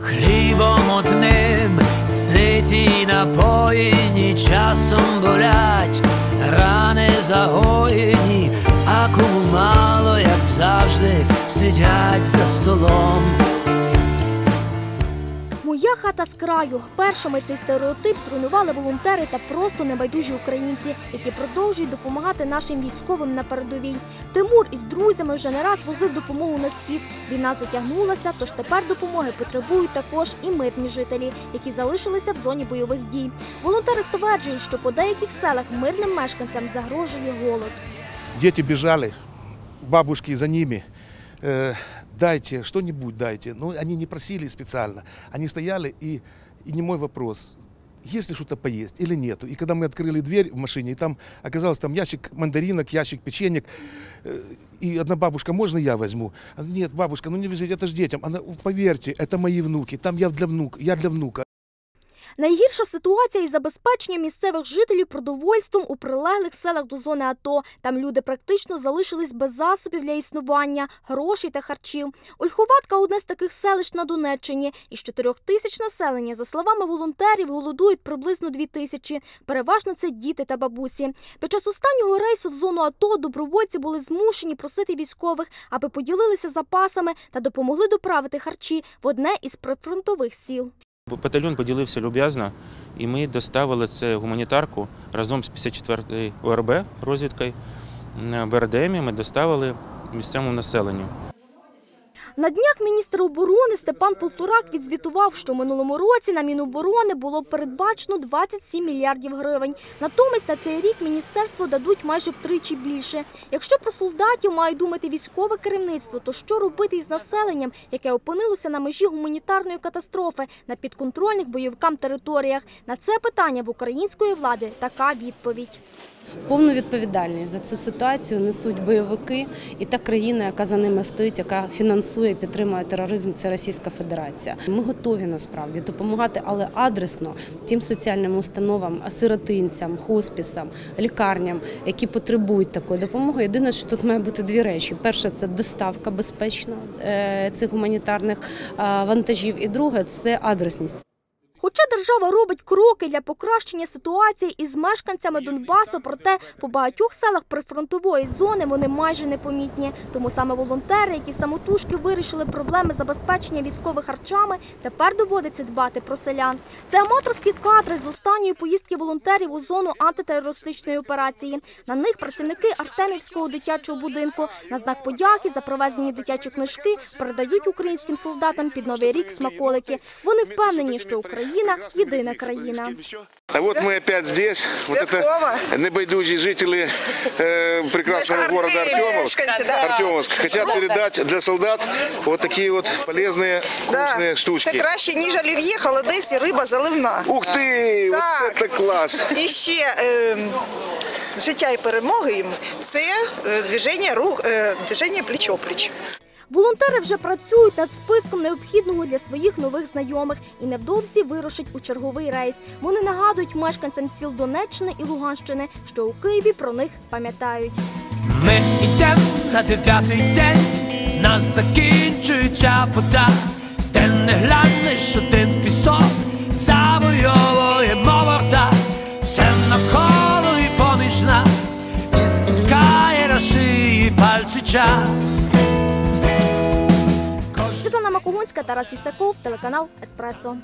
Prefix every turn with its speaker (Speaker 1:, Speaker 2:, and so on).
Speaker 1: Хлібом одним ситі напоїні, часом болять, рани загоєні, а кому мало, як завжди, сидять за столом.
Speaker 2: Моя хата з краю. Першими цей стереотип зруйнували волонтери та просто небайдужі українці, які продовжують допомагати нашим військовим на передовій. Тимур із друзями вже не раз возив допомогу на схід. Війна затягнулася, тож тепер допомоги потребують також і мирні жителі, які залишилися в зоні бойових дій. Волонтери стверджують, що по деяких селах мирним мешканцям загрожує голод.
Speaker 3: Дети бежали, бабушки за ними. Дайте, что-нибудь дайте. Но они не просили специально. Они стояли, и, и не мой вопрос, есть ли что-то поесть или нету. И когда мы открыли дверь в машине, и там оказалось там ящик мандаринок, ящик печенек, э, и одна бабушка, можно я возьму? Нет, бабушка, ну не везите, это ж детям. Она, поверьте, это мои внуки, там я для внука, я для внука.
Speaker 2: Найгірша ситуація із забезпеченням місцевих жителів продовольством у прилеглих селах до зони АТО. Там люди практично залишились без засобів для існування, грошей та харчів. Ольховатка – одне з таких селищ на Донеччині. Із чотирьох тисяч населення, за словами волонтерів, голодують приблизно дві тисячі. Переважно це діти та бабусі. Під час останнього рейсу в зону АТО добровольці були змушені просити військових, аби поділилися запасами та допомогли доправити харчі в одне із прифронтових сіл.
Speaker 4: Батальйон поділився люб'язно, і ми доставили це гуманітарку разом з 54-ї ОРБ розвідкою на БРДМі. Ми доставили місцевому населенню.
Speaker 2: На днях міністр оборони Степан Полторак відзвітував, що минулому році на Міноборони було передбачено 27 мільярдів гривень. Натомість на цей рік міністерство дадуть майже втричі більше. Якщо про солдатів має думати військове керівництво, то що робити із населенням, яке опинилося на межі гуманітарної катастрофи на підконтрольних бойовикам територіях? На це питання в української влади така відповідь.
Speaker 5: Повну відповідальність за цю ситуацію несуть бойовики і та країна, яка за ними стоїть, яка фінансує, підтримує тероризм. Це Російська Федерація. Ми готові насправді допомагати, але адресно тим соціальним установам, сиротинцям, хоспісам, лікарням, які потребують такої допомоги. Єдине, що тут має бути дві речі: перше це доставка безпечна е, цих гуманітарних е, вантажів, і друге це адресність.
Speaker 2: Хоча держава робить кроки для покращення ситуації із мешканцями Донбасу, проте по багатьох селах прифронтової зони вони майже непомітні. Тому саме волонтери, які самотужки вирішили проблеми забезпечення військових харчами, тепер доводиться дбати про селян. Це аматорські кадри з останньої поїздки волонтерів у зону антитерористичної операції. На них працівники Артемівського дитячого будинку на знак подяки за провезені дитячі книжки передають українським солдатам під новий рік смаколики. Вони впевнені, що Україна єдина країна.
Speaker 3: А вот мы опять здесь. Вот
Speaker 6: Святкова.
Speaker 3: это небайдужие жители э, прекрасного
Speaker 6: Да,
Speaker 3: города
Speaker 6: Артемия,
Speaker 3: Артемовск.
Speaker 6: мешканцы, да.
Speaker 3: Артемовск. Хотят передать для солдат вот такие вот полезные вкусные
Speaker 6: Це
Speaker 3: штучки.
Speaker 6: краще, ніж олів'є, холодець і риба заливна.
Speaker 3: Ух ты!
Speaker 6: Так.
Speaker 3: Вот это класс!
Speaker 6: І ще е, життя і перемоги їм це е, движення рух, е, движення пліч-опліч.
Speaker 2: Волонтери вже працюють над списком необхідного для своїх нових знайомих і невдовзі вирушать у черговий рейс. Вони нагадують мешканцям сіл Донеччини і Луганщини, що у Києві про них пам'ятають.
Speaker 1: Ми йдем на дев'ятий день, нас закінчується вода, де не глянеш один пісок, завойовуємо ворда, все навколо і поміж нас, і стискає на шиї пальці час.
Speaker 2: Тарас Ісаков, телеканал Еспресо.